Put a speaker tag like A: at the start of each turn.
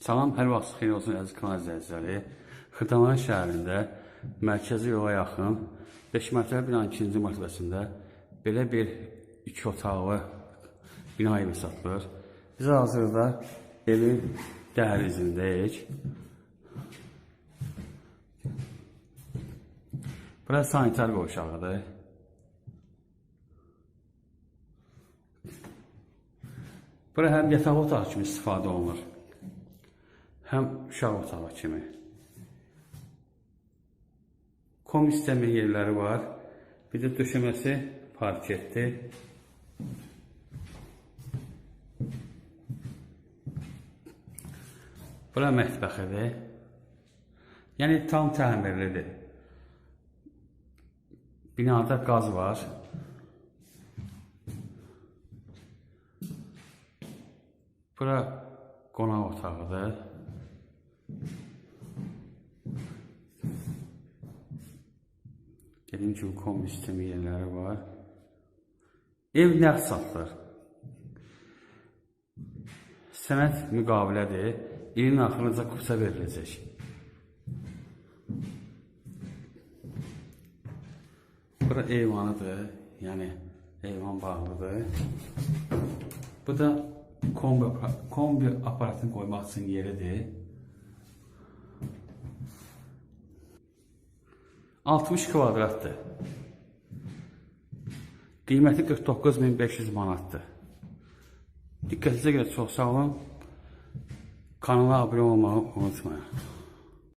A: Salam, hər vaxt xeyir olsun əziz kanal izləyiciləri. Xırdalan şəhərində mərkəzi yola yaxın 5 mərtəbə binanın ikinci mərtəbəsində belə bir iki otaqlı bina evi satılır. Biz hazırda evin dəhlizindəyik. Burası sanitar qovşağıdır. Bura həm yataq otağı kimi istifadə olunur, həm uşaq otağı kimi. Kom istəmə yerləri var. Bir də döşəməsi parketdir. Bura mətbəxidir. Yəni tam təmirlidir. Binada qaz var. Bura qonaq otağıdır. Dediyim kimi kombi sistemi yerləri var. Ev nəqd satılır. Sənət müqavilədir. İlin axırıncə kursa veriləcək. Bura eyvanıdır. Yəni eyvan bağlıdır. Bu da kombi, kombi aparatını qoymaq üçün yeridir. 60 kvadratdır. Qiyməti 49500 manatdır. Diqqətinizə görə çox sağ olun. Kanala abunə olmağı unutmayın.